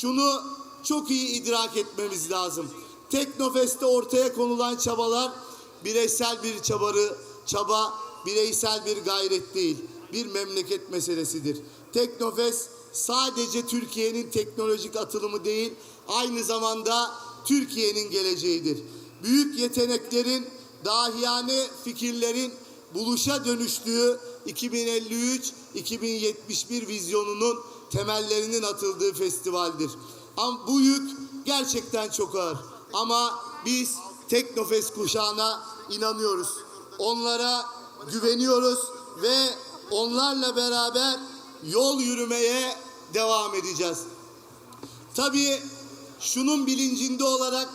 şunu çok iyi idrak etmemiz lazım. Teknofest'te ortaya konulan çabalar bireysel bir çabarı, çaba, bireysel bir gayret değil. Bir memleket meselesidir. Teknofest sadece Türkiye'nin teknolojik atılımı değil, aynı zamanda Türkiye'nin geleceğidir. Büyük yeteneklerin, dahiyane fikirlerin buluşa dönüştüğü 2053-2071 vizyonunun temellerinin atıldığı festivaldir. Ama bu yük gerçekten çok ağır. Ama biz Teknofest kuşağına inanıyoruz. Onlara güveniyoruz ve onlarla beraber yol yürümeye devam edeceğiz. Tabii şunun bilincinde olarak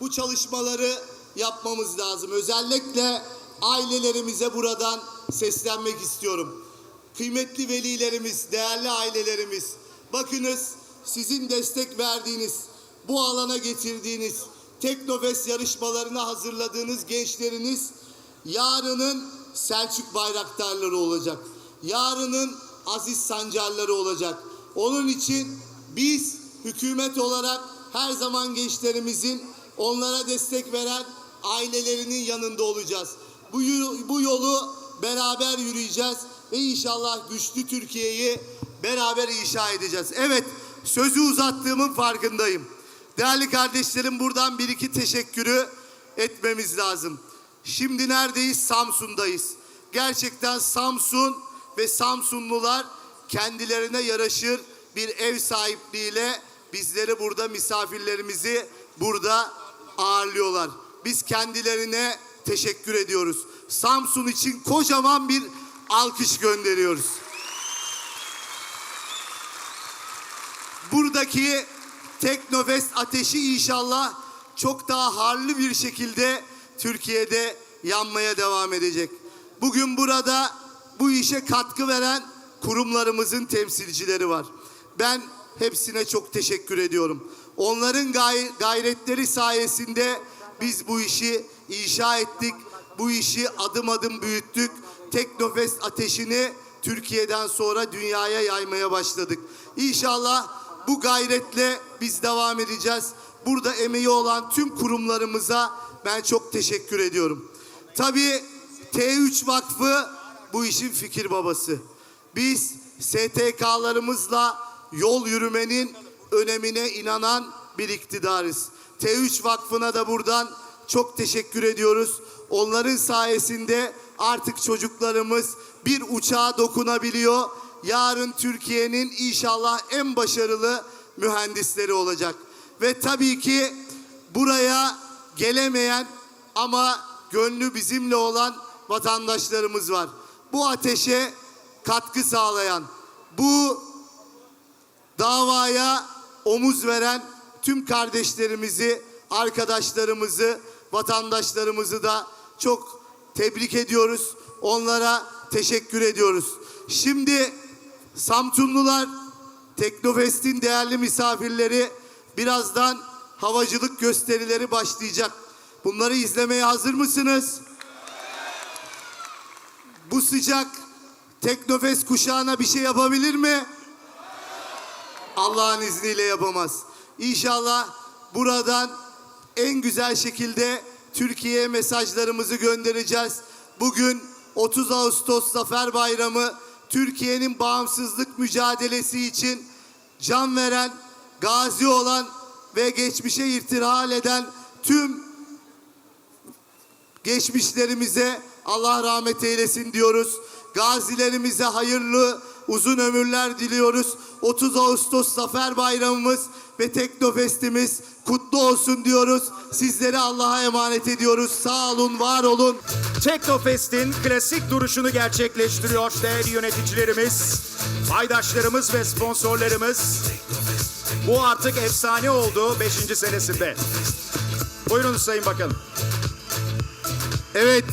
bu çalışmaları yapmamız lazım. Özellikle ailelerimize buradan seslenmek istiyorum. Kıymetli velilerimiz, değerli ailelerimiz, bakınız sizin destek verdiğiniz, bu alana getirdiğiniz, Teknofest yarışmalarına hazırladığınız gençleriniz yarının Selçuk bayraktarları olacak. Yarının Aziz Sancarları olacak. Onun için biz hükümet olarak her zaman gençlerimizin onlara destek veren ailelerinin yanında olacağız. Bu, bu yolu beraber yürüyeceğiz ve inşallah güçlü Türkiye'yi beraber inşa edeceğiz. Evet, sözü uzattığımın farkındayım. Değerli kardeşlerim buradan bir iki teşekkürü etmemiz lazım. Şimdi neredeyiz? Samsun'dayız. Gerçekten Samsun ve Samsunlular kendilerine yaraşır bir ev sahipliğiyle bizleri burada misafirlerimizi burada ağırlıyorlar. Biz kendilerine teşekkür ediyoruz. Samsun için kocaman bir alkış gönderiyoruz. Buradaki Teknofest ateşi inşallah çok daha harlı bir şekilde Türkiye'de yanmaya devam edecek. Bugün burada bu işe katkı veren kurumlarımızın temsilcileri var. Ben hepsine çok teşekkür ediyorum. Onların gay- gayretleri sayesinde biz bu işi inşa ettik. Bu işi adım adım büyüttük. Teknofest ateşini Türkiye'den sonra dünyaya yaymaya başladık. İnşallah bu gayretle biz devam edeceğiz. Burada emeği olan tüm kurumlarımıza ben çok teşekkür ediyorum. Tabii T3 Vakfı bu işin fikir babası. Biz STK'larımızla yol yürümenin önemine inanan bir iktidarız. T3 Vakfı'na da buradan çok teşekkür ediyoruz. Onların sayesinde artık çocuklarımız bir uçağa dokunabiliyor. Yarın Türkiye'nin inşallah en başarılı mühendisleri olacak. Ve tabii ki buraya gelemeyen ama gönlü bizimle olan vatandaşlarımız var. Bu ateşe katkı sağlayan, bu davaya omuz veren tüm kardeşlerimizi, arkadaşlarımızı, vatandaşlarımızı da çok tebrik ediyoruz. Onlara teşekkür ediyoruz. Şimdi Samsunlular Teknofest'in değerli misafirleri birazdan havacılık gösterileri başlayacak. Bunları izlemeye hazır mısınız? Bu sıcak Teknofest kuşağına bir şey yapabilir mi? Allah'ın izniyle yapamaz. İnşallah buradan en güzel şekilde Türkiye'ye mesajlarımızı göndereceğiz. Bugün 30 Ağustos Zafer Bayramı Türkiye'nin bağımsızlık mücadelesi için can veren, gazi olan ve geçmişe irtihal eden tüm geçmişlerimize Allah rahmet eylesin diyoruz. Gazilerimize hayırlı uzun ömürler diliyoruz. 30 Ağustos Zafer Bayramımız ve Teknofestimiz kutlu olsun diyoruz. Sizleri Allah'a emanet ediyoruz. Sağ olun, var olun. Teknofest'in klasik duruşunu gerçekleştiriyor değerli yöneticilerimiz, paydaşlarımız ve sponsorlarımız. Bu artık efsane oldu 5. senesinde. Buyurun Sayın Bakanım. Evet.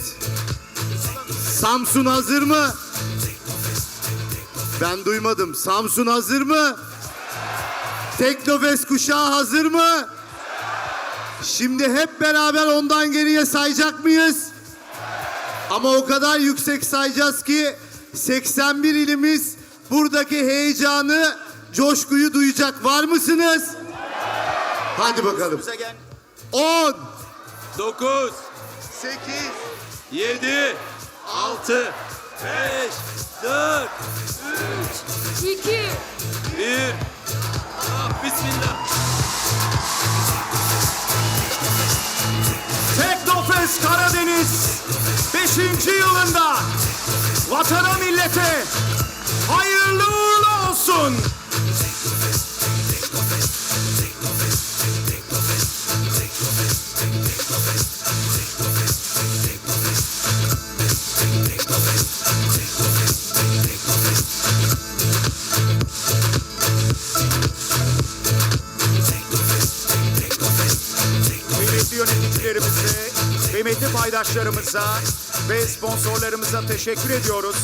Samsun hazır mı? Ben duymadım. Samsun hazır mı? Teknofest kuşağı hazır mı? Şimdi hep beraber ondan geriye sayacak mıyız? Ama o kadar yüksek sayacağız ki 81 ilimiz buradaki heyecanı coşkuyu duyacak. Var mısınız? Hadi bakalım. Bize gel. 10, 9, 8, 7, 6, 5, 4, 2, 1. 5. yılında vatana millete hayırlı uğurlu olsun. Yöneticilerimize, kıymetli paydaşlarımıza ve sponsorlarımıza teşekkür ediyoruz.